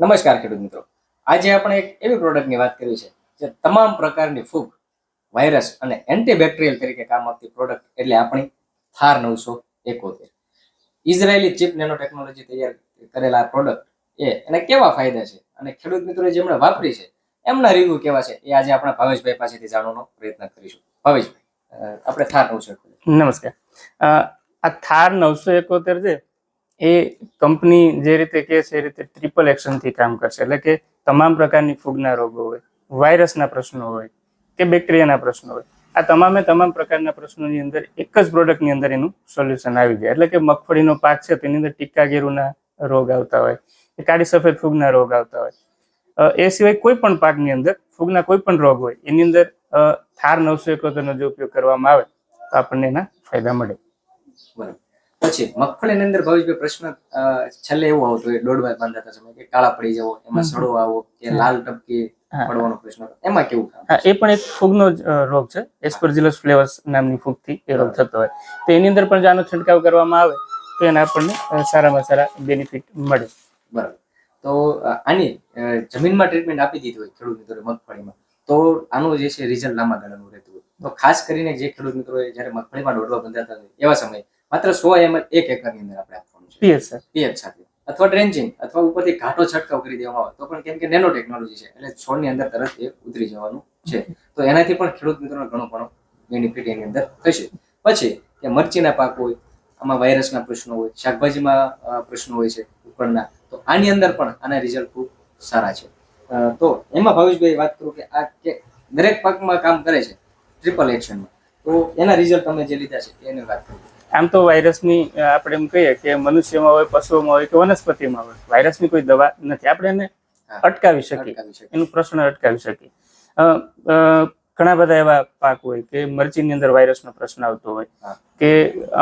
નમસ્કાર ખેડૂત મિત્રો. આજે આપણે એક એવી પ્રોડક્ટની વાત કરી છે જે તમામ પ્રકારની ફૂગ વાયરસ અને એન્ટીબેક્ટેરિયલ તરીકે કામ આપતી પ્રોડક્ટ એટલે આપણી થાર નવસો એકોતેર. ઇઝરાયેલી ચીપ નેનો ટેકનોલોજી તૈયાર કરેલા પ્રોડક્ટ એ એના કેવા ફાયદા છે? અને ખેડૂત મિત્રો જેમણે વાપરી છે, એમના રિવ્યુ કેવા છે? એ આજે આપણે ભાવેશભાઈ પાસેથી જાણવાનો પ્રયત્ન કરીશું. ભાવેશભાઈ આપણે થાર નવસો નમસ્કાર. આ થાર નવસો એકોતેર છે એ કંપની જે રીતે કહે છે, એ રીતે ટ્રિપલ એક્શનથી કામ કરશે. એટલે કે તમામ પ્રકારની ફૂગના રોગો હોય, વાયરસના પ્રશ્નો હોય, કે બેક્ટેરિયાના પ્રશ્નો હોય, આ તમામે તમામ પ્રકારના પ્રશ્નોની અંદર એક જ પ્રોડક્ટની અંદર એનું સોલ્યુશન આવી જાય. એટલે કે મગફળીનો પાક છે, તેની અંદર ટીકા ગેરુના રોગ આવતા હોય, કે કાળી સફેદ ફૂગના રોગ આવતા હોય. એ સિવાય કોઈ પણ પાકની અંદર ફૂગના કોઈ પણ રોગ હોય, એની અંદર થાર નવસો એકોતેરનો જો ઉપયોગ કરવામાં આવે, તો આપણને એના ફાયદા મળે. બરાબર. પછી મગફળીની અંદર ભાવેશભાઈ પ્રશ્ન છેલ્લે એવું આવતો હોય વાર બાંધાતા સમય કે કાળા પડી જવો એમાં. સડો આવો કે લાલ ટપકી પડવાનો પ્રશ્ન એમાં કેવું હા એ પણ એક ફૂગનો રોગ છે. એસ્પરજિલસ ફ્લેવર્સ નામની ફૂગથી એ રોગ થતો હોય. તો એની અંદર પણ જો આનો છંટકાવ કરવામાં આવે તો એના આપણને સારામાં સારા બેનિફિટ મળે. બરાબર. તો આની જમીનમાં ટ્રીટમેન્ટ આપી દીધી હોય ખેડૂત મિત્રો મગફળીમાં તો આનું જે છે રિઝલ્ટ લાંબા ગાળાનું રહેતું હોય. તો ખાસ કરીને જે ખેડૂત મિત્રો જ્યારે મગફળીમાં દોડવા બંધાતા હોય એવા સમયે માત્ર સો એમએલ એક એકરની અંદર આપણે આપવાનું છે. પીએચ સાથે. અથવા ડ્રેન્ચિંગ અથવા ઉપરથી ઘાટો છંટકાવ કરી દેવામાં આવે તો પણ કેમ કે નેનો ટેકનોલોજી છે એટલે છોડની અંદર તરત એ ઉતરી જવાનું છે. તો એનાથી પણ ખેડૂત મિત્રોને ઘણો ઘણો બેનિફિટ એની અંદર થશે. પછી કે મરચીના પાક હોય આમાં વાયરસના પ્રશ્નો હોય શાકભાજીમાં પ્રશ્નો હોય છે ઉપરના તો આની અંદર પણ આના રિઝલ્ટ ખૂબ સારા છે. તો એમાં ભાવેશભાઈ વાત કરું કે આ કે દરેક પાકમાં કામ કરે છે ટ્રિપલ એક્શનમાં તો એના રિઝલ્ટ તમે જે લીધા છે એની વાત કરું આમ તો વાયરસની આપણે એમ કહીએ કે મનુષ્યમાં હોય પશુઓમાં હોય કે વનસ્પતિમાં હોય વાયરસની કોઈ દવા નથી. આપણે એને અટકાવી શકીએ. એનું પ્રશ્ન અટકાવી શકીએ. ઘણા બધા એવા પાક હોય કે મરચીની અંદર વાયરસનો પ્રશ્ન આવતો હોય કે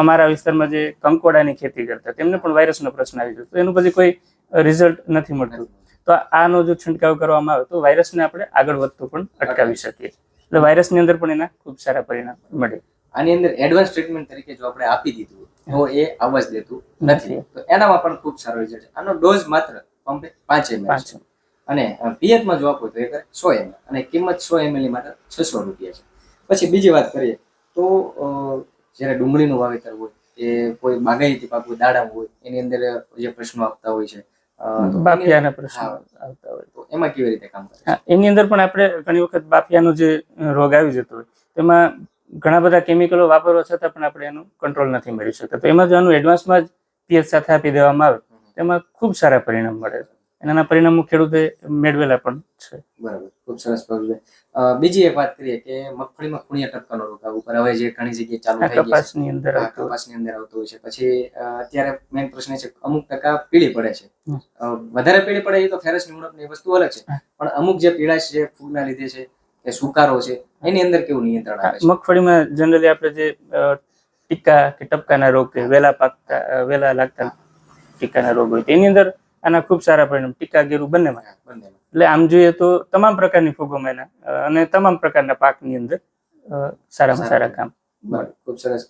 અમારા વિસ્તારમાં જે કંકોડાની ખેતી કરતા તેમને પણ વાયરસનો પ્રશ્ન આવી જતો એનું પછી કોઈ રિઝલ્ટ નથી મળતું. તો આનો જો છંટકાવ કરવામાં આવે તો વાયરસને આપણે આગળ વધતું પણ અટકાવી શકીએ. એટલે વાયરસની અંદર પણ એના ખૂબ સારા પરિણામ મળે. આની અંદર એડવાન્સ ટ્રીટમેન્ટ તરીકે જો આપણે આપી દીધું તો એ આવવા જ દેતું નથી. તો એનામાં પણ ખૂબ સારો રિઝલ્ટ છે. આનો ડોઝ માત્ર પંપે પાંચ એમએલ છે. અને પિયતમાં જો આપો તો એ સો એમએલ અને કિંમત સો એમએલની માત્ર છસો રૂપિયા છે. પછી બીજી વાત કરીએ તો જ્યારે ડુંગળીનું વાવેતર હોય કે કોઈ બાગાયતી પાક હોય દાડા હોય એની અંદર જે પ્રશ્નો આપતા હોય છે બાફિયાના પ્રશ્નો આવતા હોય. તો એમાં કેવી રીતે કામ કરે એની અંદર પણ આપણે ઘણી વખત બાફિયાનો જે રોગ આવી જતો હોય તેમાં ઘણા બધા કેમિકલો વાપરવા છતાં પણ આપણે એનું કંટ્રોલ નથી મેળવી શકતા. તો એમાં જો આનું એડવાન્સમાં જ પીએચ સાથે આપી દેવામાં આવે તેમાં ખૂબ સારા પરિણામ મળે છે. એના પરિણામો ખેડૂતે મેળવેલા પણ છે. બરાબર ખૂબ સરસ પ્રવીણભાઈ બીજી એક વાત કરીએ કે મગફળીમાં ખૂણિયા ટપકાનો રોગ આવું પર હવે જે ઘણી જગ્યાએ ચાલુ થઈ કપાસની અંદર કપાસની અંદર આવતું હોય છે. પછી અત્યારે મેઇન પ્રશ્ન છે અમુક ટકા પીળી પડે છે. વધારે પીળી પડે એ તો ફેરસની ઉણપની વસ્તુ અલગ છે. પણ અમુક જે પીળાશ છે ફૂગના લીધે છે કે સુકારો છે એની અંદર કેવું નિયંત્રણ આવે છે? મગફળીમાં જનરલી આપણે જે ટીકા કે ટપકાના રોગ કે વેલા પાકતા વેલા લાગતા ટીકાના રોગ હોય તેની અંદર આના ખૂબ સારા પરિણામ ટીકા ગેરું બંનેમાં. બંનેમાં. એટલે આમ જોઈએ તો તમામ પ્રકારની ફૂગોમાં એના અને તમામ પ્રકારના પાકની અંદર સારામાં સારા કામ. ખૂબ સરસ.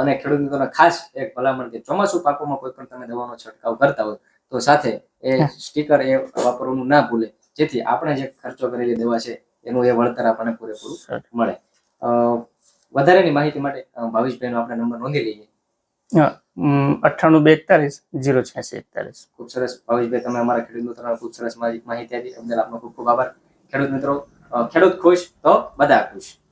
અને ખેડૂત મિત્રોને ખાસ એક ભલામણ કે ચોમાસુ પાકોમાં કોઈ પણ તમે દવાનો છંટકાવ કરતા હોય તો સાથે એ સ્ટીકર એ વાપરવાનું ના ભૂલે. જેથી આપણે જે ખર્ચો કરેલી દવા છે એનું એ વળતર આપણને પૂરેપૂરું મળે. અ, વધારેની માહિતી માટે ભાવેશભાઈનો આપણે નંબર નોંધી લઈએ. અઠ્ઠાણું બે એકતાલીસ જીરો છ્યાસી એકતાલીસ. ખૂબ સરસ. ભાવેશભાઈ તમે અમારા ખેડૂત મિત્રોને ખૂબ સરસ માહિતી માહિતી આપી. બદલ આપનો ખૂબ ખૂબ આભાર. ખેડૂત મિત્રો ખેડૂત ખુશ તો બધા ખુશ.